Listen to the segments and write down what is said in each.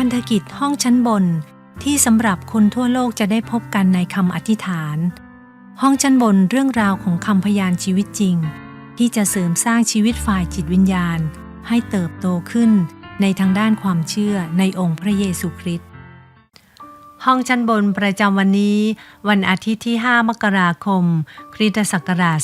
พันธกิจห้องชั้นบน ที่สำหรับคนทั่วโลกจะได้พบกันในคำอธิษฐาน ห้องชั้นบนเรื่องราวของคำพยานชีวิตจริง ที่จะเสริมสร้างชีวิตฝ่ายจิตวิญญาณ ให้เติบโตขึ้นในทางด้านความเชื่อในองค์พระเยซูคริสต์ห้องชั้นบนประจำวันนี้ วันอาทิตย์ที่ 5 มกราคม คริสตศักราช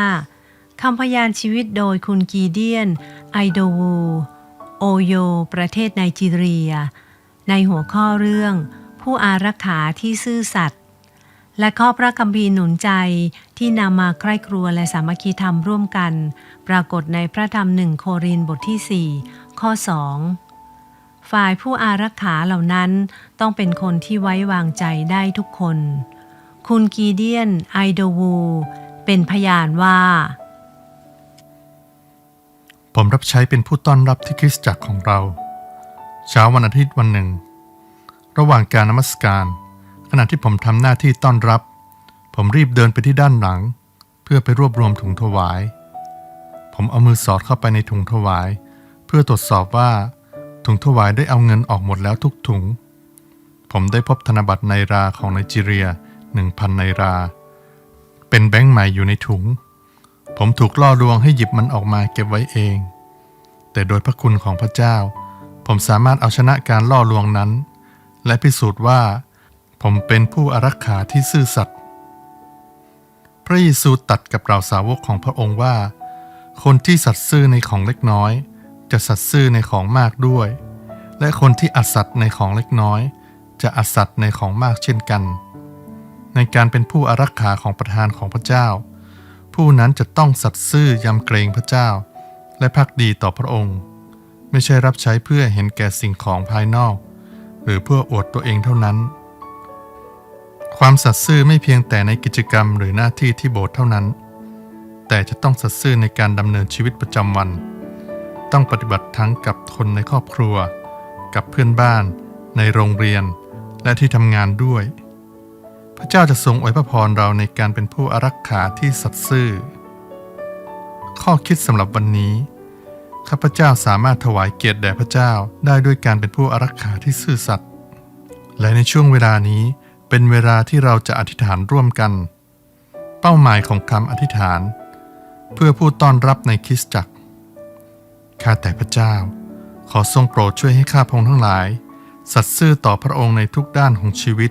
2025 คำพยานชีวิตโดยคุณกีเดียน ไอโดวู โอโย ประเทศไนจีเรีย ในหัวข้อเรื่อง ผู้อารักขาที่ซื่อสัตย์และข้อพระคัมภีร์หนุนใจที่นำมาใกล้ครัวและสามัคคีธรรมร่วมกัน ปรากฏในพระธรรมหนึ่งโครินบทที่ 4 ข้อ 2 ฝ่ายผู้อารักขาเหล่านั้นต้องเป็นคนที่ไว้วางใจได้ทุกคน คุณกีเดียนไอโดวู เป็นพยานว่า ผมรับใช้เป็นผู้ต้อนรับที่คริสตจักรของเรา เช้าวันอาทิตย์วันหนึ่ง ระหว่างการนมัสการ ขณะที่ผมทำหน้าที่ต้อนรับ ผมรีบเดินไปที่ด้านหลัง เพื่อไปรวบรวมถุงถวาย ผมเอามือสอดเข้าไปในถุงถวาย เพื่อตรวจสอบว่า ถุงถวายได้เอาเงินออกหมดแล้วทุกถุง ผมได้พบธนบัตรไนราของไนจีเรีย1,000ไนรา เป็นแบงค์ใหม่อยู่ในถุง ผมถูกล่อลวงให้หยิบมันออกมาเก็บไว้เอง แต่โดยพระคุณของพระเจ้า ผมสามารถเอาชนะการล่อลวงนั้น และพิสูจน์ว่า ผมเป็นผู้อารักขาที่ซื่อสัตย์ พระเยซูตัดกับเราสาวกของพระองค์ว่า คนที่สัตย์ซื่อในของเล็กน้อย จะสัตย์ซื่อในของมากด้วย และคนที่อัสัตย์ในของเล็กน้อย จะอัสัตย์ในของมากเช่นกัน ในการเป็นผู้อารักขาของประธานของพระเจ้า ผู้นั้นจะต้องสัตย์ซื่อยำเกรงพระเจ้า และพักดีต่อพระองค์ ไม่ใช่รับใช้เพื่อเห็นแก่สิ่งของภายนอก หรือเพื่ออวดตัวเองเท่านั้น ความสัตย์ซื่อไม่เพียงแต่ในกิจกรรมหรือหน้าที่ที่โบสถ์เท่านั้น แต่จะต้องสัตย์ซื่อในการดำเนินชีวิตประจำวัน ต้องปฏิบัติทั้งกับคนในครอบครัว กับเพื่อนบ้าน ในโรงเรียน และที่ทำงานด้วย พระเจ้าจะทรงอวยพระพรเราในการเป็นผู้อารักขาที่สัตย์ซื่อ ข้อคิดสำหรับวันนี้ ข้าพเจ้าสามารถถวายเกียรติแด่พระเจ้าได้ด้วยการเป็นผู้อารักขาที่ซื่อสัตย์และในช่วงเวลานี้เป็นเวลาที่เราจะอธิษฐานร่วมกัน เป้าหมายของคำอธิษฐาน เพื่อผู้ต้อนรับในคริสตจักรข้าแต่พระเจ้า ขอทรงโปรดช่วยให้ข้าพงทั้งหลาย สัตย์ซื่อต่อพระองค์ในทุกด้านของชีวิต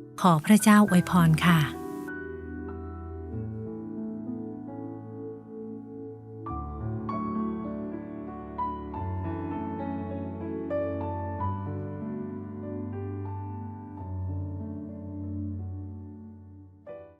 ขอพระเจ้าอวยพรค่ะ